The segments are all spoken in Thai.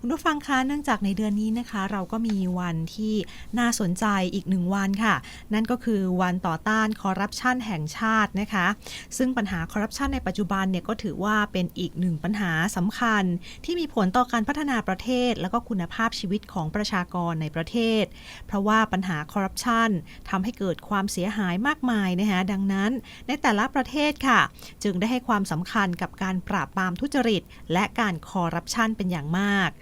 คุณผู้ฟังคะเนื่องจากในเดือนนี้นะคะ เราก็มีวันที่น่าสนใจอีกหนึ่งวันค่ะ นั่นก็คือวันต่อต้านคอร์รัปชันแห่งชาตินะคะ ซึ่งปัญหาคอร์รัปชันในปัจจุบันเนี่ยก็ถือว่าเป็นอีกหนึ่งปัญหาสำคัญ ที่มีผลต่อการพัฒนาประเทศ แล้วก็คุณภาพชีวิตของประชากรในประเทศ เพราะว่าปัญหาคอร์รัปชันทำให้เกิดความเสียหายมากมายนะคะดังนั้นในแต่ละประเทศค่ะ จึงได้ให้ความสำคัญกับการปราบปรามทุจริต และการคอร์รัปชันเป็นอย่างมาก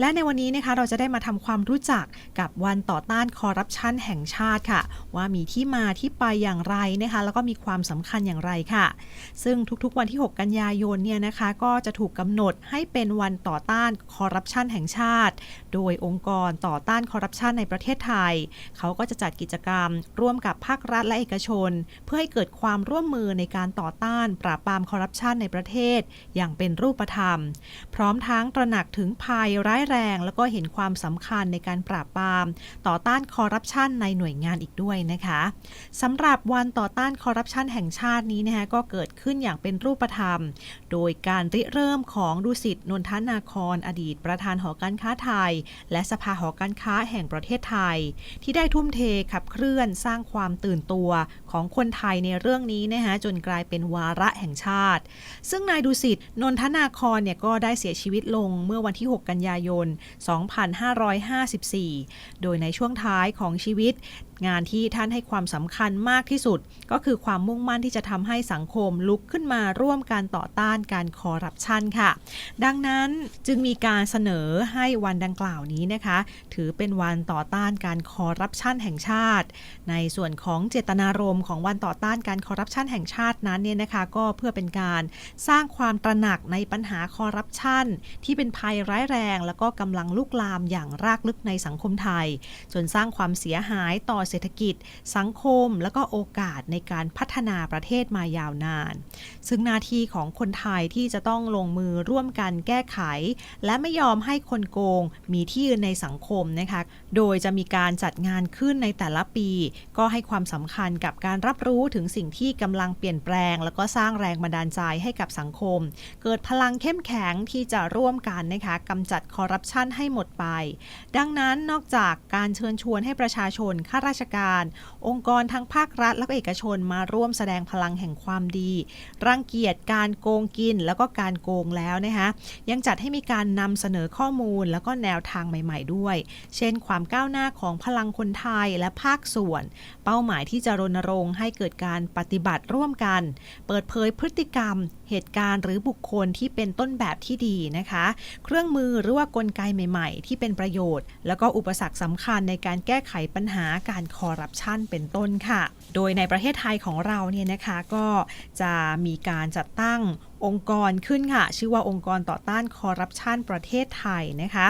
และในวันนี้นะคะเราจะได้มาทำความรู้จักกับวันต่อต้านคอร์รัปชันแห่งชาติค่ะ ว่ามีที่มาที่ไปอย่างไรนะคะ แล้วก็มีความสำคัญอย่างไรค่ะ ซึ่งทุกๆวันที่ 6 กันยายนเนี่ยนะคะก็จะถูกกำหนดให้เป็นวันต่อต้านคอร์รัปชันแห่งชาติ โดยองค์กรต่อต้านคอร์รัปชันในประเทศไทย เขาก็จะจัดกิจกรรม ร่วมกับภาครัฐและเอกชน เพื่อให้เกิดความร่วมมือในการต่อต้านปราบปรามคอร์รัปชันในประเทศ อย่างเป็นรูปธรรม พร้อมทั้งตระหนักถึงภัยร้ายแรงแล้วก็เห็นความสำคัญในการปราบปราม ต่อต้านคอร์รัปชันในหน่วยงานอีกด้วยนะคะสำหรับวันต่อต้านคอร์รัปชันแห่งชาตินี้นะคะก็เกิดขึ้นอย่างเป็นรูปธรรม โดยการริเริ่มของดุสิตนนทนาครอดีต ประธานหอการค้าไทย และสภาหอการค้าแห่งประเทศไทย ที่ได้ทุ่มเทขับเคลื่อนสร้างความตื่นตัวของคนไทยในเรื่องนี้นะคะจนกลายเป็นวาระแห่งชาติ ซึ่งนายดุสิตนนทนาครเนี่ยก็ได้เสียชีวิตลงเมื่อวันที่ 6 กันยายน 2554 โดยในช่วงท้ายของชีวิต งานที่ท่านให้ความสำคัญมากที่สุด ก็คือความมุ่งมั่นที่จะทำให้สังคมลุกขึ้นมาร่วมการต่อต้านการคอร์รัปชันค่ะ ดังนั้นจึงมีการเสนอให้วันดังกล่าวนี้นะคะ ถือเป็นวันต่อต้านการคอร์รัปชันแห่งชาติ ในส่วนของเจตนารมณ์ของวันต่อต้านการคอร์รัปชันแห่งชาตินั้นเนี่ยนะคะ ก็เพื่อเป็นการสร้างความตระหนักในปัญหาคอร์รัปชันที่เป็นภัยร้ายแรง แล้วก็กำลังลุกลามอย่างรากลึกในสังคมไทย จนสร้างความเสียหายต่อเศรษฐกิจ สังคม และก็โอกาสในการพัฒนาประเทศมายาวนาน ซึ่งหน้าที่ของคนไทยที่จะต้องลงมือร่วมกันแก้ไข และไม่ยอมให้คนโกงมีที่ยืนในสังคมนะคะ โดยจะมีการจัดงานขึ้นในแต่ละปี ก็ให้ความสำคัญกับการรับรู้ถึงสิ่งที่กำลังเปลี่ยนแปลง แล้วก็สร้างแรงบันดาลใจให้กับสังคม เกิดพลังเข้มแข็งที่จะร่วมกันนะคะกำจัดคอร์รัปชันให้หมดไป ดังนั้นนอกจากการเชิญชวนให้ประชาชนข้าราชการ องค์กรทั้งภาครัฐและก็เอกชนมาร่วมแสดงพลังแห่งความดี รังเกียจการโกงกินแล้วก็การโกงแล้วนะคะยังจัดให้มีการนำเสนอข้อมูลแล้วก็แนวทางใหม่ ๆ ด้วย เช่น ความก้าวหน้าของพลังคนไทยและภาคส่วน เป้าหมายที่จะรณรงค์ให้เกิดการปฏิบัติร่วมกัน เปิดเผยพฤติกรรม เหตุการณ์หรือบุคคลที่เป็นต้นแบบที่ดีนะคะ เครื่องมือหรือว่ากลไกใหม่ ๆ ที่เป็นประโยชน์ แล้วก็อุปสรรคสำคัญในการแก้ไขปัญหาการคอร์รัปชันเป็นต้นค่ะ โดยในประเทศไทยของเราเนี่ยนะคะก็จะมีการจัดตั้ง องค์กรขึ้นค่ะ ชื่อว่าองค์กรต่อต้านคอร์รัปชันประเทศไทยนะคะ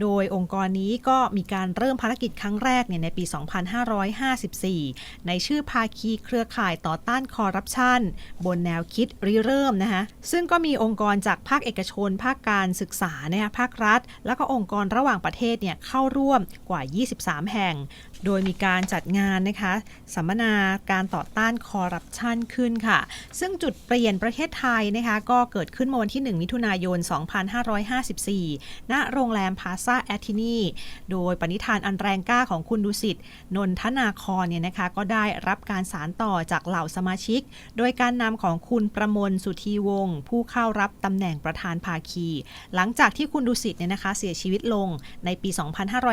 โดยองค์กรนี้ก็มีการเริ่มภารกิจครั้งแรกเนี่ยในปี 2554 ในชื่อภาคีเครือข่ายต่อต้านคอร์รัปชันบนแนวคิดริเริ่มนะคะซึ่งก็มีองค์กรจากภาคเอกชน ภาคการศึกษานะคะภาครัฐ แล้วก็องค์กรระหว่างประเทศเนี่ยเข้าร่วมกว่า 23 แห่ง โดยมีการจัดงานนะคะสัมมนาการต่อต้านคอร์รัปชันขึ้นค่ะ ซึ่งจุดเปลี่ยนประเทศไทยนะคะก็เกิดขึ้นเมื่อวันที่ 1 มิถุนายน 2554 ณ โรงแรมพาซาแอทินี โดยปณิธานอันแรงกล้าของคุณดุสิต นนทนาครเนี่ยนะคะก็ได้รับการสารต่อจากเหล่าสมาชิก โดยการนำของคุณประมลสุธีวงศ์ผู้เข้ารับตำแหน่งประธานภาคี หลังจากที่คุณดุสิตเนี่ยนะคะเสียชีวิตลงในปี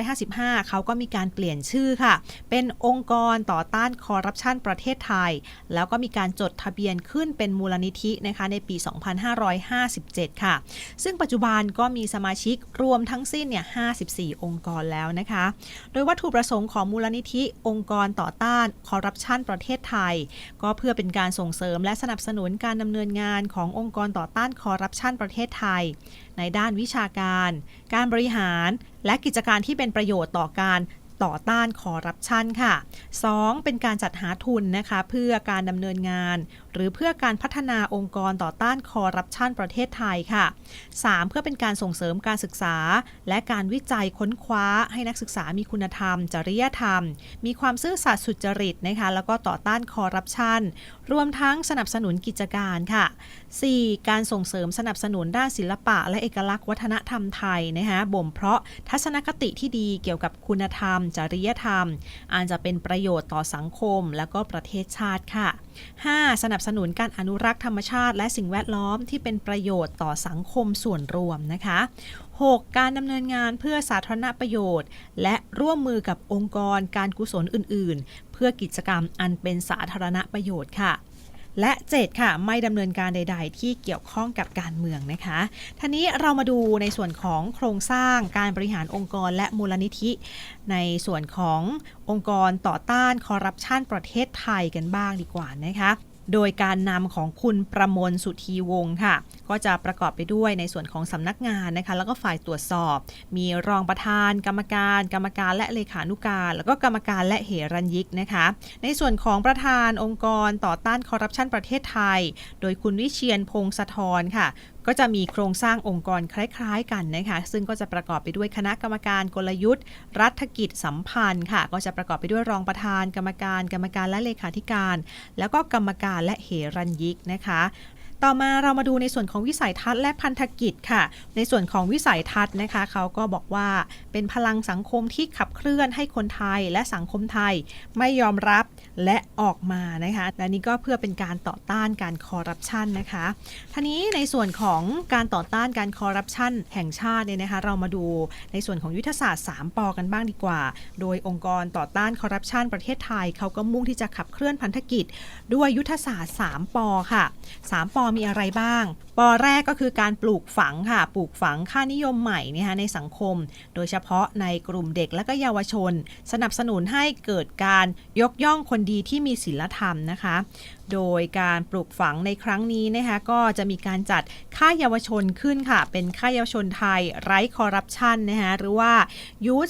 2555 เขาก็มีการเปลี่ยนชื่อค่ะ เป็นองค์กรต่อต้านคอร์รัปชันประเทศไทย แล้วก็มีการจดทะเบียนขึ้นเป็นมูลนิธินะคะในปี 2557 ค่ะ ซึ่งปัจจุบันก็มีสมาชิกรวมทั้งสิ้นเนี่ย 54 องค์กรแล้วนะคะ โดยวัตถุประสงค์ของมูลนิธิองค์กรต่อต้านคอร์รัปชันประเทศไทย ก็เพื่อเป็นการส่งเสริมและสนับสนุนการดำเนินงานขององค์กรต่อต้านคอร์รัปชันประเทศไทย ในด้านวิชาการ การบริหาร และกิจการที่เป็นประโยชน์ต่อการ ต่อต้านคอร์รัปชันค่ะ 2. เป็นการจัดหาทุนนะคะ เพื่อการดำเนินงานหรือเพื่อการพัฒนาองค์กรต่อต้านคอร์รัปชันประเทศไทยค่ะ 3. เพื่อเป็นการส่งเสริมการศึกษา และการวิจัยค้นคว้าให้นักศึกษามีคุณธรรม จริยธรรม มีความซื่อสัตย์สุจริตนะคะแล้วก็ต่อต้านคอร์รัปชันรวมทั้งสนับสนุนกิจการค่ะ 4. การส่งเสริมสนับสนุนด้านศิลปะ และเอกลักษณ์วัฒนธรรมไทยนะคะบ่มเพาะทัศนคติที่ดีเกี่ยวกับคุณธรรม จริยธรรมอาจจะเป็นประโยชน์ต่อสังคม และก็ประเทศชาติค่ะ 5. สนับสนุนการอนุรักษ์ธรรมชาติ และสิ่งแวดล้อมที่เป็นประโยชน์ต่อสังคมส่วนรวมนะคะ 6. การดำเนินงานเพื่อสาธารณประโยชน์ และร่วมมือกับองค์กรการกุศลอื่น ๆ เพื่อกิจกรรมอันเป็นสาธารณประโยชน์ค่ะและ 7 ค่ะไม่ดำเนินการใด ๆ ที่เกี่ยวข้องกับการเมืองนะคะทีนี้เรามาดูในส่วนของโครงสร้างการบริหารองค์กรและมูลนิธิ ในส่วนขององค์กรต่อต้านคอร์รัปชันประเทศไทยกันบ้างดีกว่านะคะ โดยการนำของคุณประมวลสุธีวงศ์ค่ะ ก็จะประกอบไปด้วยในส่วนของสำนักงานนะคะ แล้วก็ฝ่ายตรวจสอบ มีรองประธาน กรรมการ กรรมการและเลขานุการ แล้วก็กรรมการและเหรัญยิกนะคะ ในส่วนของประธานองค์กรต่อต้านคอร์รัปชันประเทศไทย โดยคุณวิเชียนพงศธรค่ะ ก็จะมีโครงสร้างองค์กรคล้ายๆกันนะคะ ซึ่งก็จะประกอบไปด้วยคณะกรรมการกลยุทธ์ รัฐกิจสัมพันธ์ค่ะ ก็จะประกอบไปด้วยรองประธาน กรรมการ กรรมการและเลขาธิการ แล้วก็กรรมการและเหรัญยิกนะคะ ต่อมาเรามาดูในส่วนของวิสัยทัศน์และพันธกิจค่ะ ในส่วนของวิสัยทัศน์นะคะ เขาก็บอกว่าเป็นพลังสังคมที่ขับเคลื่อนให้คนไทยและสังคมไทยไม่ยอมรับและออกมานะคะ และนี่ก็เพื่อเป็นการต่อต้านการคอร์รัปชันนะคะทีนี้ในส่วนของการต่อต้านการคอร์รัปชันแห่งชาติเนี่ยนะคะเรามาดูในส่วนของยุทธศาสตร์ 3ปอกันบ้างดีกว่า โดยองค์กรต่อต้านคอร์รัปชันประเทศไทย เขาก็มุ่งที่จะขับเคลื่อนพันธกิจ ด้วยยุทธศาสตร์ 3ปอค่ะ 3ปอมีอะไรบ้าง ปอแรกก็คือการปลูกฝังค่ะ ปลูกฝังค่านิยมใหม่นะคะในสังคม โดยเฉพาะในกลุ่มเด็กและก็เยาวชน สนับสนุนให้เกิดการยกย่องคนดีที่มีศีลธรรมนะคะ โดยการปลูกฝังในครั้งนี้นะคะก็จะมีการจัดค่ายเยาวชนขึ้นค่ะ เป็นค่ายเยาวชนไทยไร้คอร์รัปชันนะคะหรือว่ายูท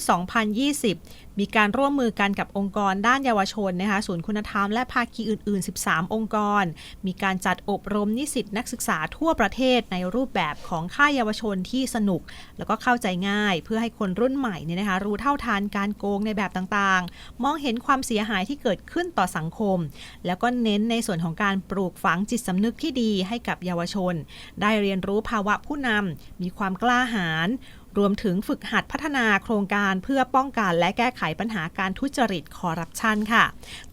2020 มีการร่วมมือกันกับองค์กรด้านเยาวชนนะคะศูนย์คุณธรรมและภาคีอื่น ๆ 13 องค์กร มีการจัดอบรมนิสิตนักศึกษาทั่วประเทศในรูปแบบของค่ายเยาวชนที่สนุก แล้วก็เข้าใจง่าย เพื่อให้คนรุ่นใหม่เนี่ยนะคะรู้เท่าทันการโกงในแบบต่างๆ มองเห็นความเสียหายที่เกิดขึ้นต่อสังคม แล้วก็เน้นในส่วนของการปลูกฝังจิตสำนึกที่ดีให้กับเยาวชน ได้เรียนรู้ภาวะผู้นำมีความกล้าหาญ รวมถึงฝึกหัดพัฒนาโครงการเพื่อป้องกันและแก้ไขปัญหาการทุจริตคอร์รัปชันค่ะ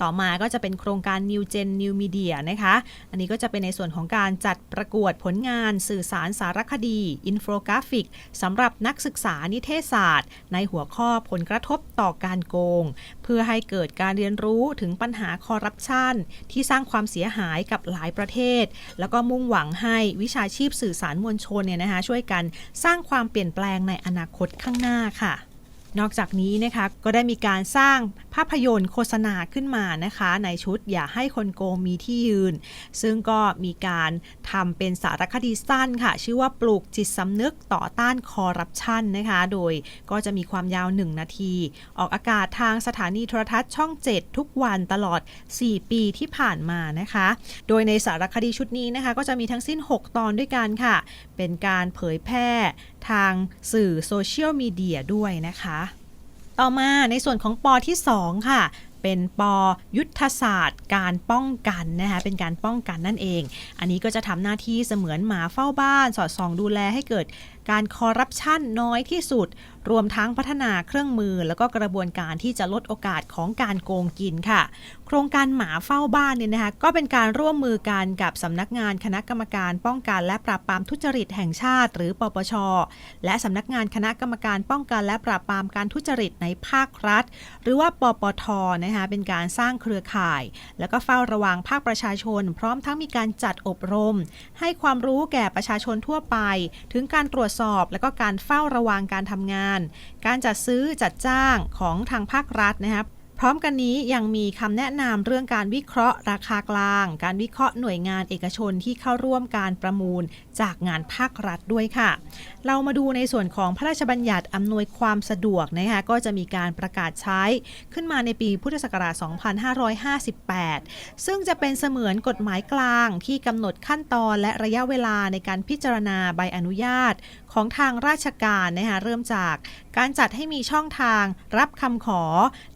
ต่อมาก็จะเป็นโครงการ New Gen New Media นะคะ อันนี้ก็จะเป็นในส่วนของการจัดประกวดผลงาน สื่อสารสารคดี อินโฟกราฟิกสำหรับนักศึกษานิเทศศาสตร์ ในหัวข้อผลกระทบต่อการโกง พื่อให้เกิดการเรียนรู้ถึงปัญหาคอร์รัปชันที่สร้างความเสียหายกับหลายประเทศ แล้วก็มุ่งหวังให้วิชาชีพสื่อสารมวลชนเนี่ยนะคะช่วยกันสร้างความเปลี่ยนแปลงในอนาคตข้างหน้าค่ะ นอกจากนี้นะคะก็ได้มีการสร้างภาพยนตร์โฆษณาขึ้นมานะคะ ในชุดอย่าให้คนโกงมีที่ยืน ซึ่งก็มีการทำเป็นสารคดีสั้นค่ะ ชื่อว่าปลูกจิตสำนึกต่อต้านคอร์รัปชันนะคะ โดยก็จะมีความยาว 1 นาที ออกอากาศทางสถานีโทรทัศน์ช่อง 7 ทุกวันตลอด 4 ปีที่ผ่านมานะคะ โดยในสารคดีชุดนี้นะคะ ก็จะมีทั้งสิ้น 6 ตอนด้วยกันค่ะ เป็นการเผยแพร่ทางสื่อโซเชียลมีเดียด้วยนะคะ ต่อมาในส่วนของปอที่ 2 ค่ะเป็นปอยุทธศาสตร์ การป้องกันนะคะเป็นการป้องกันนั่นเอง อันนี้ก็จะทำหน้าที่เสมือนหมาเฝ้าบ้าน สอดส่องดูแลให้เกิด การคอร์รัปชันน้อยที่สุด รวมทั้งพัฒนาเครื่องมือ แล้วก็กระบวนการที่จะลดโอกาสของการโกงกินค่ะ โครงการหมาเฝ้าบ้านเนี่ยนะคะก็เป็นการร่วมมือกันกับสำนักงานคณะกรรมการป้องกันและปราบปรามทุจริตแห่งชาติ หรือปปช และสำนักงานคณะกรรมการป้องกันและปราบปรามการทุจริตในภาครัฐ หรือว่าปปทนะคะเป็นการสร้างเครือข่าย แล้วก็เฝ้าระวังภาคประชาชน พร้อมทั้งมีการจัดอบรม ให้ความรู้แก่ประชาชนทั่วไป ถึงการตรวจสอบ และก็การเฝ้าระวังการทำงาน การจัดซื้อจัดจ้างของทางภาครัฐนะครับพร้อมกันนี้ยังมีคำแนะนำเรื่องการวิเคราะห์ราคากลาง การวิเคราะห์หน่วยงานเอกชนที่เข้าร่วมการประมูลจากงานภาครัฐด้วยค่ะ เรามาดูในส่วนของพระราชบัญญัติอำนวยความสะดวกนะคะก็จะมีการประกาศใช้ขึ้นมาในปีพุทธศักราช 2558 ซึ่งจะเป็นเสมือนกฎหมายกลางที่กำหนดขั้นตอนและระยะเวลาในการพิจารณาใบอนุญาต ของทางราชการนะคะเริ่มจากการจัดให้มีช่องทางรับคำขอ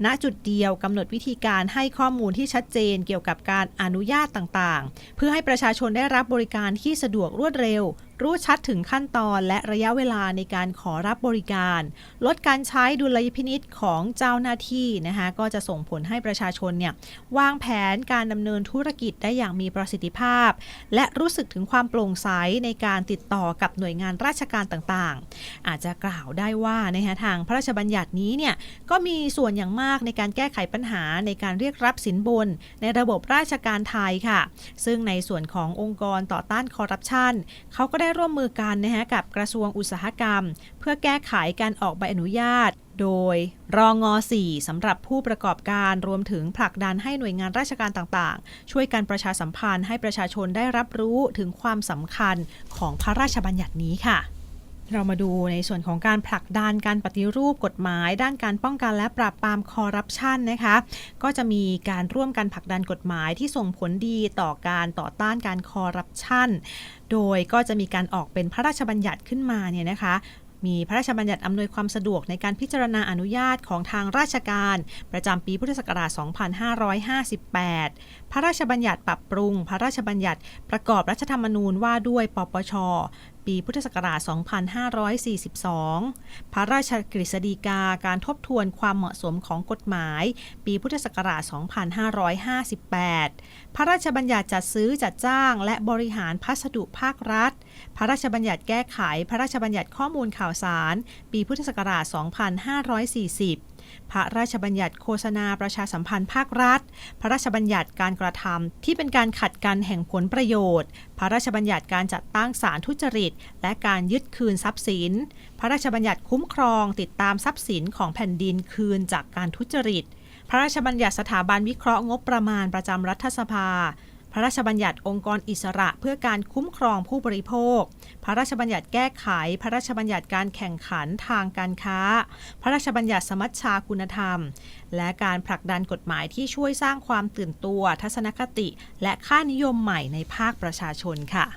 ณจุดเดียวกำหนดวิธีการให้ข้อมูลที่ชัดเจนเกี่ยวกับการอนุญาตต่างๆ เพื่อให้ประชาชนได้รับบริการที่สะดวกรวดเร็ว รู้ชัดถึงขั้นตอนและระยะเวลาในการขอรับบริการ ลดการใช้ดุลยพินิษของเจ้าหน้าที่นะคะก็จะส่งผลให้ประชาชนเนี่ยวางแผนการดำเนินธุรกิจได้อย่างมีประสิทธิภาพ และรู้สึกถึงความโปร่งใสในการติดต่อกับหน่วยงานราชการต่างๆ อาจจะกล่าวได้ว่านะคะทางพระราชบัญญัตินี้เนี่ยก็มีส่วนอย่างมากในการแก้ไขปัญหาในการเรียกรับสินบน ในระบบราชการไทยค่ะ ซึ่งในส่วนขององค์กรต่อต้านคอร์รัปชันเขาก็ได้ร่วมมือกันนะฮะกับกระทรวงอุตสาหกรรม เพื่อแก้ไขการออกใบอนุญาต โดยรองง4สำหรับผู้ประกอบการรวมถึงผลักดันให้หน่วยงานราชการต่างๆ ช่วยกันประชาสัมพันธ์ให้ประชาชนได้รับรู้ถึงความสำคัญของพระราชบัญญัตินี้ค่ะ เรามาดูในส่วนของการผลักดันการปฏิรูปกฎหมาย ด้านการป้องกันและปราบปรามคอร์รัปชันนะคะก็จะมีการร่วมกันผลักดันกฎหมายที่ส่งผลดีต่อการต่อต้านการคอร์รัปชันโดยก็จะมีการออกเป็นพระราชบัญญัติขึ้นมาเนี่ยนะคะมีพระราชบัญญัติอำนวยความสะดวกในการพิจารณาอนุญาตของทางราชการ ประจำปีพุทธศักราช 2558 พระราชบัญญัติปรับปรุง พระราชบัญญัติประกอบรัฐธรรมนูญว่าด้วยปปช ปีพุทธศักราช 2542 พระราชกฤษฎีกาการทบทวนความเหมาะสมของกฎหมาย ปีพุทธศักราช 2558 พระราชบัญญัติจัดซื้อจัดจ้าง และบริหารพัสดุภาครัฐ พระราชบัญญัติแก้ไข พระราชบัญญัติข้อมูลข่าวสาร ปีพุทธศักราช 2540 พระราชบัญญัติโฆษณาประชาสัมพันธ์ภาครัฐ พระราชบัญญัติการกระทำที่เป็นการขัดกันแห่งผลประโยชน์ พระราชบัญญัติการจัดตั้งศาลทุจริต และการยึดคืนทรัพย์สิน พระราชบัญญัติคุ้มครอง ติดตามทรัพย์สินของแผ่นดินคืนจากการทุจริต พระราชบัญญัติสถาบันวิเคราะห์งบประมาณประจำรัฐสภา พระราชบัญญัติองค์กรอิสระเพื่อการคุ้มครองผู้บริโภค พระราชบัญญัติแก้ไข พระราชบัญญัติการแข่งขันทางการค้า พระราชบัญญัติสมัชชาคุณธรรม และการผลักดันกฎหมายที่ช่วยสร้างความตื่นตัว ทัศนคติ และค่านิยมใหม่ในภาคประชาชนค่ะ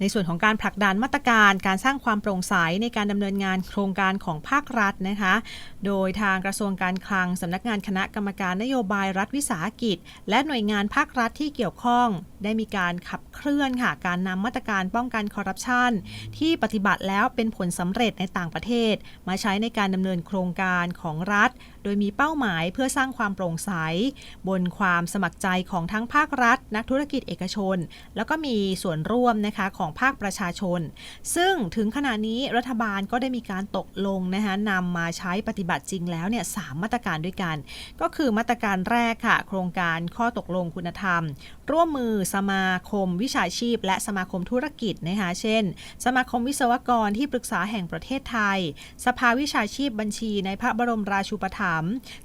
ในส่วนของการผลักดันมาตรการการสร้างความโปร่งใสในการดำเนินงานโครงการของภาครัฐนะคะ โดยทางกระทรวงการคลังสำนักงานคณะกรรมการนโยบายรัฐวิสาหกิจ และหน่วยงานภาครัฐที่เกี่ยวข้อง ได้มีการขับเคลื่อนค่ะการนำมาตรการป้องกันคอร์รัปชันที่ปฏิบัติแล้วเป็นผลสำเร็จในต่างประเทศ มาใช้ในการดำเนินโครงการของรัฐโดยมีเป้าหมายเพื่อสร้างความโปร่งใส บนความสมัครใจของทั้งภาครัฐ นักธุรกิจเอกชน แล้วก็มีส่วนร่วมนะคะของภาคประชาชน ซึ่งถึงขณะนี้รัฐบาลก็ได้มีการตกลงนะคะนำมาใช้ปฏิบัติจริงแล้วเนี่ยสามมาตรการด้วยกัน ก็คือมาตรการแรกค่ะ โครงการข้อตกลงคุณธรรม ร่วมมือสมาคมวิชาชีพ และสมาคมธุรกิจนะคะเช่น สมาคมวิศวกรที่ปรึกษาแห่งประเทศไทย สภาวิชาชีพบัญชีในพระบรมราชูปถัมภ์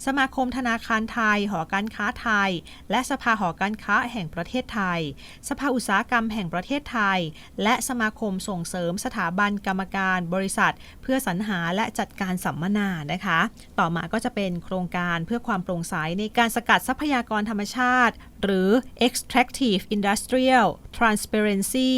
สมาคมธนาคารไทย หอการค้าไทย และสภาหอการค้าแห่งประเทศไทย สภาอุตสาหกรรมแห่งประเทศไทย และสมาคมส่งเสริมสถาบันกรรมการบริษัท เพื่อสรรหาและจัดการสัมมนานะคะ ต่อมาก็จะเป็นโครงการเพื่อความโปร่งใสในการสกัดทรัพยากรธรรมชาติ หรือ extractive industrial transparency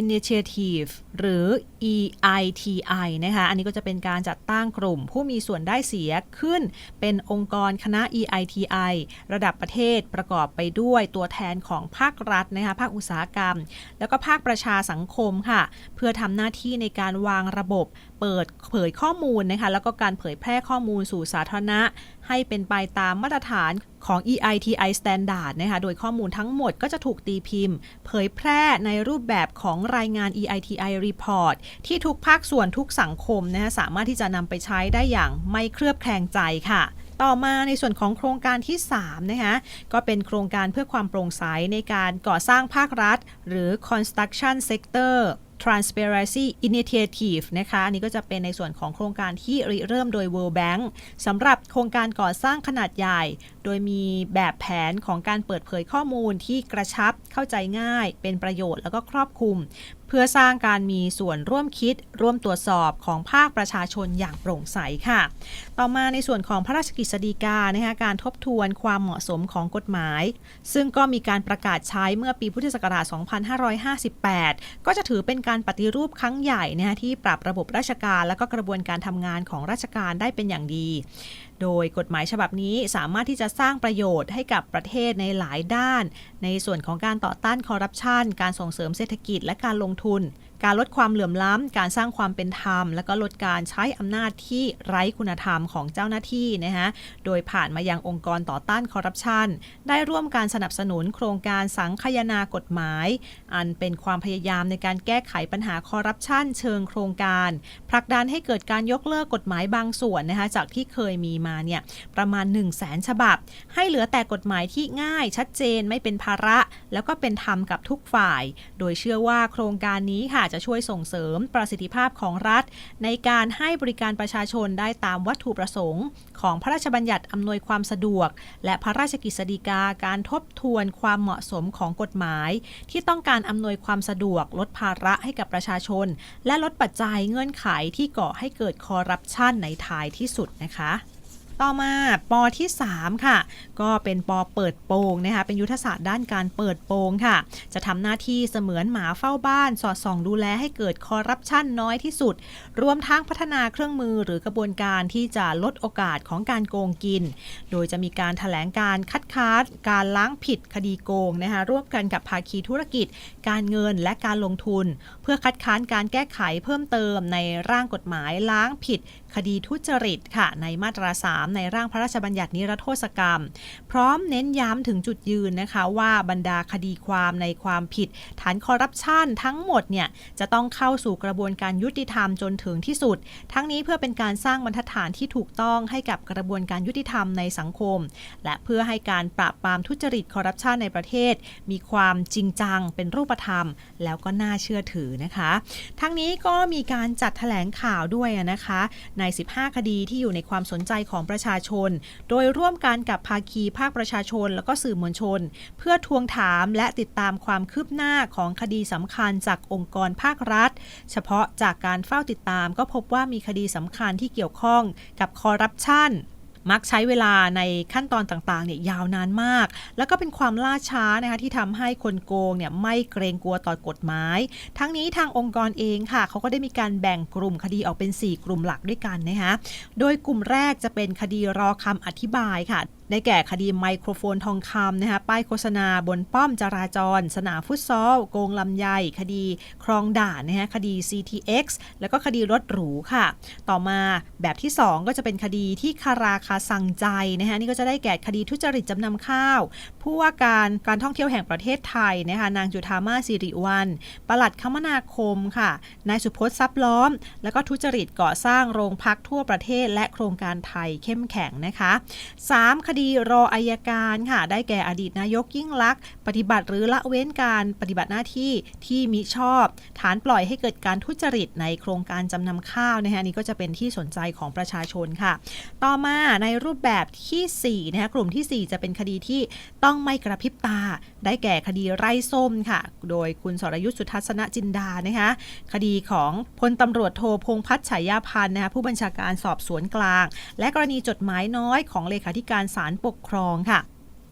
initiative หรือ EITI นะคะอันนี้ก็จะเป็นการจัดตั้งกลุ่ม ผู้มีส่วนได้เสียขึ้น เป็นองค์กรคณะ EITI ระดับประเทศประกอบไปด้วยตัวแทนของภาครัฐนะคะภาคอุตสาหกรรม แล้วก็ภาคประชาสังคมค่ะ เพื่อทำหน้าที่ในการวางระบบ เปิดเผยข้อมูลนะคะแล้วก็การเผยแพร่ข้อมูลสู่สาธารณะ ให้เป็นไปตามมาตรฐานของ EITI Standard นะคะ โดยข้อมูลทั้งหมดก็จะถูกตีพิมพ์ เผยแพร่ในรูปแบบของรายงาน EITI Report ที่ทุกภาคส่วนทุกสังคมนะคะสามารถที่จะนำไปใช้ได้อย่างไม่เคลือบแคลงใจค่ะต่อมาในส่วนของโครงการที่3นะคะก็เป็นโครงการเพื่อความโปร่งใสในการก่อสร้างภาครัฐ หรือ construction sector Transparency Initiative นะคะอันนี้ก็จะเป็นในส่วนของโครงการที่ริเริ่มโดย World Bank สำหรับโครงการก่อสร้างขนาดใหญ่ โดยมีแบบแผนของการเปิดเผยข้อมูลที่กระชับเข้าใจง่าย เป็นประโยชน์แล้วก็ครอบคลุม เพื่อสร้างการมีส่วนร่วมคิด ร่วมตรวจสอบของภาคประชาชนอย่างโปร่งใสค่ะ ต่อมาในส่วนของพระราชกฤษฎีกานะคะการทบทวนความเหมาะสมของกฎหมาย ซึ่งก็มีการประกาศใช้เมื่อปีพุทธศักราช 2558 ก็จะถือเป็นการการปฏิรูปครั้งใหญ่นะคะที่ปรับระบบราชการและก็กระบวนการทำงานของราชการได้เป็นอย่างดี โดยกฎหมายฉบับนี้สามารถที่จะสร้างประโยชน์ให้กับประเทศในหลายด้าน ในส่วนของการต่อต้านคอร์รัปชันการส่งเสริมเศรษฐกิจและการลงทุน การลดความเหลื่อมล้ำ การสร้างความเป็นธรรม และก็ลดการใช้อำนาจที่ไร้คุณธรรมของเจ้าหน้าที่นะคะโดยผ่านมายังองค์กรต่อต้านคอร์รัปชันได้ร่วมการสนับสนุนโครงการสังคายนากฎหมาย อันเป็นความพยายามในการแก้ไขปัญหาคอร์รัปชันเชิงโครงการผลักดันให้เกิดการยกเลิกกฎหมายบางส่วนนะคะจากที่เคยมีมาเนี่ยประมาณ 1 0 0 0 0แสนฉบับ ให้เหลือแต่กฎหมายที่ง่ายชัดเจนไม่เป็นภาระ แล้วก็เป็นธรรมกับทุกฝ่าย โดยเชื่อว่าโครงการนี้ค่ะจะช่วยส่งเสริมประสิทธิภาพของรัฐ ในการให้บริการประชาชนได้ตามวัตถุประสงค์ ของพระราชบัญญัติอำนวยความสะดวก และพระราชกฤษฎีกาการทบทวนความเหมาะสมของกฎหมาย ที่ต้องการอำนวยความสะดวก ลดภาระให้กับประชาชน และลดปัจจัยเงื่อนไขที่ก่อให้เกิดคอร์รัปชันในท้ายที่สุดนะคะ ต่อมาปอที่ 3 ค่ะ ก็เป็นปอเปิดโปงนะคะเป็นยุทธศาสตร์ด้านการเปิดโปงค่ะ จะทำหน้าที่เสมือนหมาเฝ้าบ้าน สอดส่องดูแลให้เกิดคอร์รัปชันน้อยที่สุด รวมทั้งพัฒนาเครื่องมือหรือกระบวนการที่จะลดโอกาสของการโกงกิน โดยจะมีการถแถลงการคัดค้านการล้างผิดคดีโกงนะคะร่วมกันกับภาคีธุรกิจ การเงินและการลงทุน เพื่อคัดค้านการแก้ไขเพิ่มเติมในร่างกฎหมายล้างผิด คดีทุจริตค่ะในมาตรา 3ในร่างพระราชบัญญัตินิรโทษกรรม พร้อมเน้นย้ำถึงจุดยืนนะคะว่าบรรดาคดีความในความผิด ฐานคอร์รัปชันทั้งหมดเนี่ยจะต้องเข้าสู่กระบวนการยุติธรรมจนถึงที่สุด ทั้งนี้เพื่อเป็นการสร้างบรรทัดฐานที่ถูกต้องให้กับกระบวนการยุติธรรมในสังคม และเพื่อให้การปราบปรามทุจริตคอร์รัปชันในประเทศ มีความจริงจังเป็นรูปธรรม แล้วก็น่าเชื่อถือนะคะ ทั้งนี้ก็มีการจัดแถลงข่าวด้วยนะคะ ใน 15 คดีที่อยู่ในความสนใจของประชาชน โดยร่วมกันกับภาคีภาคประชาชน และก็สื่อมวลชน เพื่อทวงถามและติดตามความคืบหน้าของคดีสำคัญจากองค์กรภาครัฐ เฉพาะจากการเฝ้าติดตามก็พบว่ามีคดีสำคัญที่เกี่ยวข้องกับคอร์รัปชัน มักใช้เวลาในขั้นตอนต่างๆเนี่ยยาวนานมาก แล้วก็เป็นความล่าช้านะคะที่ทำให้คนโกงเนี่ยไม่เกรงกลัวต่อกฎหมาย ทั้งนี้ทางองค์กรเองค่ะเขาก็ได้มีการแบ่งกลุ่มคดีออกเป็น 4 กลุ่มหลักด้วยกันนะคะโดยกลุ่มแรกจะเป็นคดีรอคำอธิบายค่ะ ได้แก่คดีไมโครโฟนทองคำนะคะป้ายโฆษณาบนป้อมจราจร สนามฟุตซอล โกงลำไย คดีครองด่านนะคะคดี CTX แล้วก็คดีรถหรูค่ะ ต่อมาแบบที่ 2 ก็จะเป็นคดีที่คาราคาซังใจนะคะนี่ก็จะได้แก่คดีทุจริตจำนำข้าว ผู้ว่าการการท่องเที่ยวแห่งประเทศไทยนะคะนางจุธามาสิริวัลปลัดคมนาคมค่ะนายสุพจน์ทรัพย์ล้อม แล้วก็ทุจริตก่อสร้างโรงพักทั่วประเทศและโครงการไทยเข้มแข็งนะคะ 3. คดีรออายการค่ะ ได้แก่อดีตนายกยิ่งลักษณ์ปฏิบัติหรือละเว้นการปฏิบัติหน้าที่ที่มิชอบ ฐานปล่อยให้เกิดการทุจริตในโครงการจำนำข้าวนะคะนี่ก็จะเป็นที่สนใจของประชาชนค่ะ ต่อมาในรูปแบบที่4นะคะกลุ่มทีสี่ 4 จะเป็นคดีที่ต้องไม่กระพริบตา ได้แก่คดีไร่ส้มค่ะ โดยคุณสรยุทธสุทัศนจินดานะคะคดีของพลตำรวจโทพงษ์พัฒน์ฉายาพันธ์นะคะผู้บัญชาการสอบสวนกลาง และกรณีจดหมายน้อยของเลขาธิการศาลปกครองค่ะ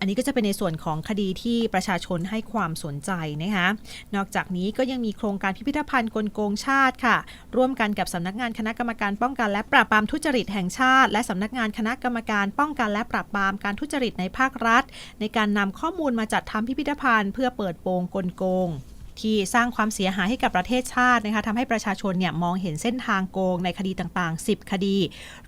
อันนี้ก็จะเป็นในส่วนของคดีที่ประชาชนให้ความสนใจนะคะ นอกจากนี้ก็ยังมีโครงการพิพิธภัณฑ์กลโกงชาติค่ะ ร่วมกันกับสำนักงานคณะกรรมการป้องกันและปราบปรามทุจริตแห่งชาติ และสำนักงานคณะกรรมการป้องกันและปราบปรามการทุจริตในภาครัฐ ในการนำข้อมูลมาจัดทำพิพิธภัณฑ์ เพื่อเปิดโปงกลโกง ที่สร้างความเสียหายให้กับประเทศชาตินะคะทำให้ประชาชนเนี่ยมองเห็นเส้นทางโกงในคดีต่างๆ 10 คดี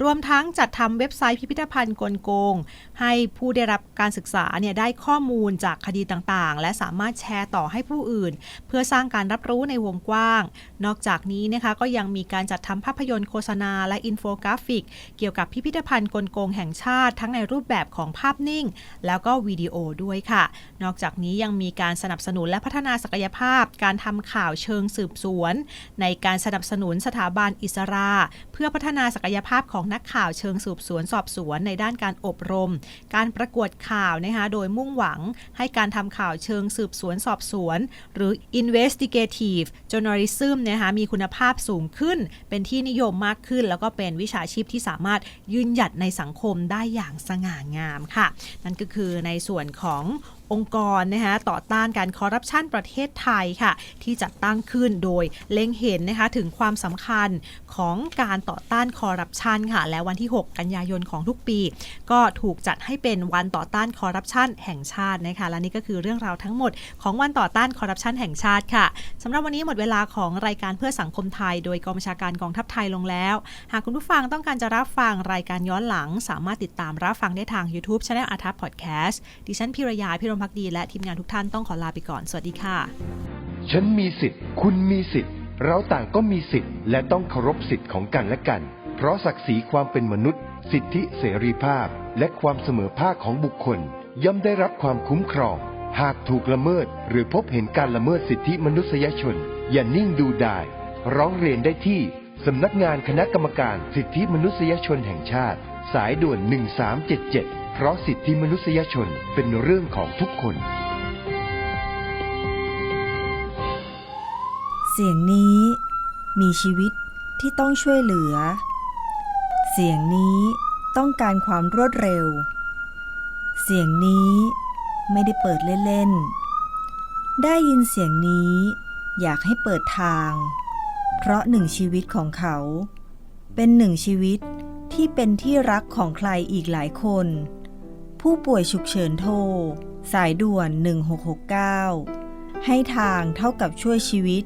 รวมทั้งจัดทำเว็บไซต์พิพิธภัณฑ์กลโกง ให้ผู้ได้รับการศึกษาเนี่ยได้ข้อมูลจากคดีต่างๆ และสามารถแชร์ต่อให้ผู้อื่น เพื่อสร้างการรับรู้ในวงกว้าง นอกจากนี้นะคะก็ยังมีการจัดทำภาพยนตร์โฆษณาและอินโฟกราฟิก เกี่ยวกับพิพิธภัณฑ์กลโกงแห่งชาติ ทั้งในรูปแบบของภาพนิ่ง แล้วก็วิดีโอด้วยค่ะ นอกจากนี้ยังมีการสนับสนุนและพัฒนาศักยภาพพ การทำข่าวเชิงสืบสวน ในการสนับสนุนสถาบันอิสรา เพื่อพัฒนาศักยภาพของนักข่าวเชิงสืบสวนสอบสวนในด้านการอบรม การประกวดข่าวนะคะโดยมุ่งหวังให้การทำข่าวเชิงสืบสวนสอบสวน หรือ investigative journalism นะคะมีคุณภาพสูงขึ้น เป็นที่นิยมมากขึ้น แล้วก็เป็นวิชาชีพที่สามารถยืนหยัดในสังคมได้อย่างสง่างามค่ะ นั่นก็คือในส่วนของ องค์กรนะคะต่อต้านการคอร์รัปชันประเทศไทยค่ะ ที่จัดตั้งขึ้นโดยเล็งเห็นนะคะถึงความสำคัญของการต่อต้านคอร์รัปชันค่ะ และวันที่ 6 กันยายนของทุกปี ก็ถูกจัดให้เป็นวันต่อต้านคอร์รัปชันแห่งชาตินะคะและนี่ก็คือเรื่องราวทั้งหมดของวันต่อต้านคอร์รัปชันแห่งชาติค่ะสำหรับวันนี้หมดเวลาของรายการเพื่อสังคมไทย โดยกองบัญชาการกองทัพไทยลงแล้ว หากคุณผู้ฟังต้องการจะรับฟังรายการย้อนหลัง สามารถติดตามรับฟังได้ทาง YouTube Channel อาทัพพอดแคสต์ดิฉันพิรยาพิรมพักดีและทีมงานทุกท่านต้องขอลาไปก่อน สวัสดีค่ะ ฉันมีสิทธิ์ คุณมีสิทธิ์ เราต่างก็มีสิทธิ์ และต้องเคารพสิทธิ์ของกันและกัน เพราะศักดิ์ศรีความเป็นมนุษย์ สิทธิเสรีภาพ และความเสมอภาคของบุคคล ย่อมได้รับความคุ้มครอง หากถูกละเมิด หรือพบเห็นการละเมิดสิทธิมนุษยชน อย่านิ่งดูดายร้องเรียนได้ที่สำนักงานคณะกรรมการสิทธิมนุษยชนแห่งชาติ สายด่วน 1377 เพราะสิทธิมนุษยชนเป็นเรื่องของทุกคน เสียงนี้มีชีวิตที่ต้องช่วยเหลือ เสียงนี้ต้องการความรวดเร็ว เสียงนี้ไม่ได้เปิดเล่นๆ ได้ยินเสียงนี้อยากให้เปิดทาง เพราะหนึ่งชีวิตของเขา เป็นหนึ่งชีวิตที่เป็นที่รักของใครอีกหลายคน ผู้ป่วยฉุกเฉินโทร สายด่วน 1669 ให้ทางเท่ากับช่วยชีวิต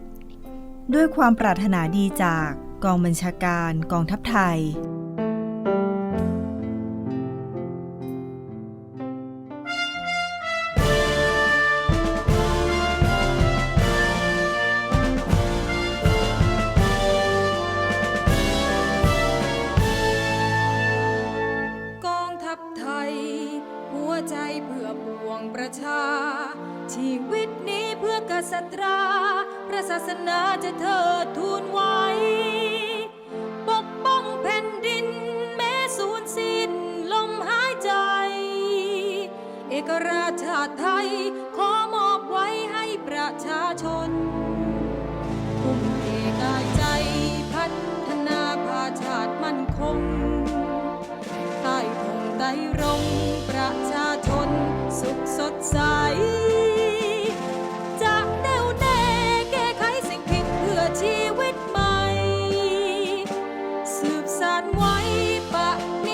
ด้วยความปรารถนาดีจากกองบัญชาการกองทัพไทย เพื่อกษัตรา พระศาสนาจะเทิดทูนไว้ ปกป้องแผ่นดินแม้สูญสิ้นลมหายใจ เอกราชาไทยขอมอบไว้ให้ประชาชนทุ่มเทกายใจพัฒนาพาชาติมั่นคงใต้ธงไตรรงประชาชนสุขสดใส สืบสานไว้ปะนิ